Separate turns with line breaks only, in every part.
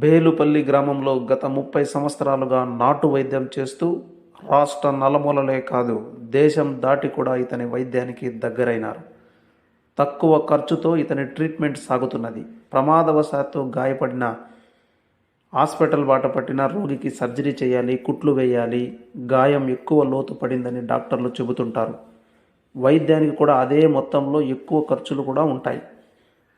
బేలుపల్లి గ్రామంలో గత ముప్పై సంవత్సరాలుగా నాటు వైద్యం చేస్తూ రాష్ట్ర నలమూలలే కాదు దేశం దాటి కూడా ఇతని వైద్యానికి దగ్గరైనారు. తక్కువ ఖర్చుతో ఇతని ట్రీట్మెంట్ సాగుతున్నది. ప్రమాదవశాత్తు గాయపడిన హాస్పిటల్ బాట పట్టిన రోగికి సర్జరీ చేయాలి కుట్లు వేయాలి గాయం ఎక్కువ లోతు పడిందని డాక్టర్లు చెబుతుంటారు. వైద్యానికి కూడా అదే మొత్తంలో ఎక్కువ ఖర్చులు కూడా ఉంటాయి.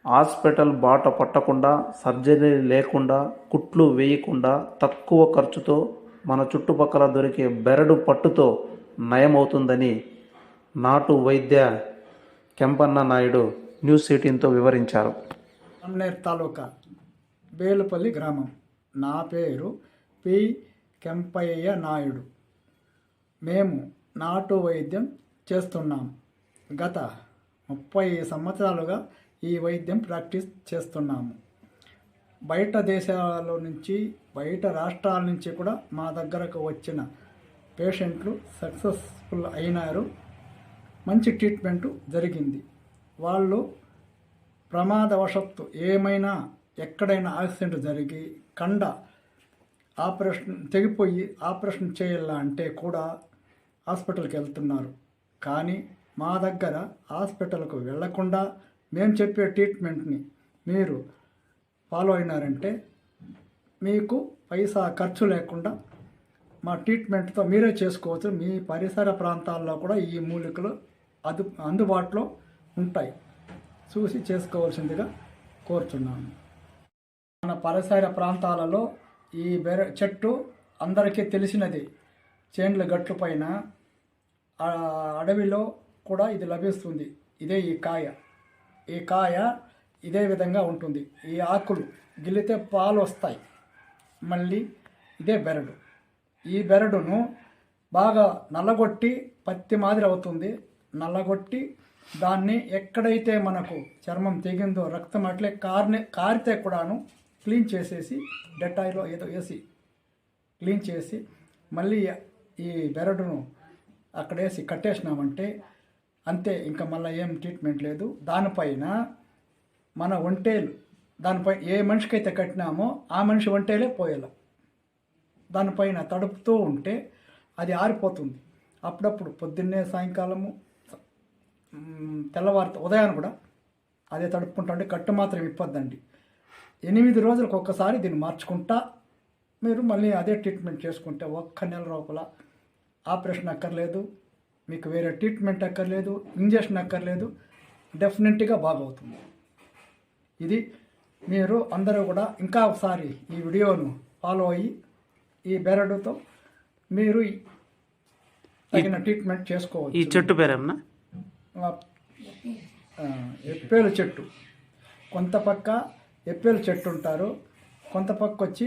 హాస్పిటల్ బాట పట్టకుండా సర్జరీ లేకుండా కుట్లు వేయకుండా తక్కువ ఖర్చుతో మన చుట్టుపక్కల దొరికే బెరడు పట్టుతో నయమవుతుందని నాటు వైద్య కెంపన్న నాయుడు న్యూస్ ఎయిటీన్తో వివరించారు.
అన్నేర్ తాలూకా బేలుపల్లి గ్రామం. నా పేరు పి. కెంపయ్య నాయుడు. మేము నాటు వైద్యం చేస్తున్నాం. గత ముప్పై సంవత్సరాలుగా ఈ వైద్యం ప్రాక్టీస్ చేస్తున్నాము. బయట దేశాల నుంచి బయట రాష్ట్రాల నుంచి కూడా మా దగ్గరకు వచ్చిన పేషెంట్లు సక్సెస్ఫుల్ అయినారు. మంచి ట్రీట్మెంట్ జరిగింది. వాళ్ళు ప్రమాదవశత్తు ఏమైనా ఎక్కడైనా యాక్సిడెంట్ జరిగి కండ ఆపరేషన్ తెగిపోయి ఆపరేషన్ చేయాలా అంటే కూడా హాస్పిటల్కి వెళ్తున్నారు. కానీ మా దగ్గర హాస్పిటల్కు వెళ్ళకుండా మేము చెప్పే ట్రీట్మెంట్ని మీరు ఫాలో అయినారంటే మీకు పైసా ఖర్చు లేకుండా మా ట్రీట్మెంట్తో మీరే చేసుకోవచ్చు. మీ పరిసర ప్రాంతాల్లో కూడా ఈ మూలికలు అదు అందుబాటులో ఉంటాయి. చూసి చేసుకోవాల్సిందిగా కోరుచున్నాను. మన పరిసర ప్రాంతాలలో ఈ బెర చెట్టు అందరికీ తెలిసినది. చేండ్ల గట్లు పైన అడవిలో కూడా ఇది లభిస్తుంది. ఇదే ఈ కాయ. ఈ కాయ ఇదే విధంగా ఉంటుంది. ఈ ఆకులు గిల్లితే పాలు వస్తాయి మళ్ళీ ఇదే బెరడు. ఈ బెరడును బాగా నల్లగొట్టి పత్తి మాదిరి అవుతుంది. నల్లగొట్టి దాన్ని ఎక్కడైతే మనకు చర్మం తెగిందో రక్తం అట్లే కార్ని కారితే కూడాను క్లీన్ చేసేసి డెటాయిలో ఏదో వేసి క్లీన్ చేసి మళ్ళీ ఈ బెరడును అక్కడ వేసి కట్టేసినామంటే అంతే ఇంకా మళ్ళీ ఏం ట్రీట్మెంట్ లేదు. దానిపైన మన ఒంటేలు దానిపై ఏ మనిషికైతే కట్టినామో ఆ మనిషి ఒంటేలే పోయేలా. దానిపైన తడుపుతూ ఉంటే అది ఆరిపోతుంది. అప్పుడప్పుడు పొద్దున్నే సాయంకాలము తెల్లవారితో ఉదయాన్ని కూడా అదే తడుపుకుంటా ఉంటే కట్టు మాత్రం ఇప్పొద్దండి. ఎనిమిది రోజులకు ఒక్కసారి దీన్ని మార్చుకుంటా మీరు మళ్ళీ అదే ట్రీట్మెంట్ చేసుకుంటే ఒక్క నెల లోపల ఆపరేషన్ అక్కర్లేదు. మీకు వేరే ట్రీట్మెంట్ అక్కర్లేదు ఇంజక్షన్ అక్కర్లేదు డెఫినెట్గా బాగవుతుంది. ఇది మీరు అందరూ కూడా ఇంకా ఒకసారి ఈ వీడియోను ఫాలో అయ్యి ఈ బెరడుతో మీరు తగిన ట్రీట్మెంట్
ఈ
చేసుకోవచ్చు
చెట్టు పేరేమన్నా?
ఎప్పేలు చెట్టు. కొంత పక్క ఎప్పేలు చెట్టు ఉంటారు కొంత పక్క వచ్చి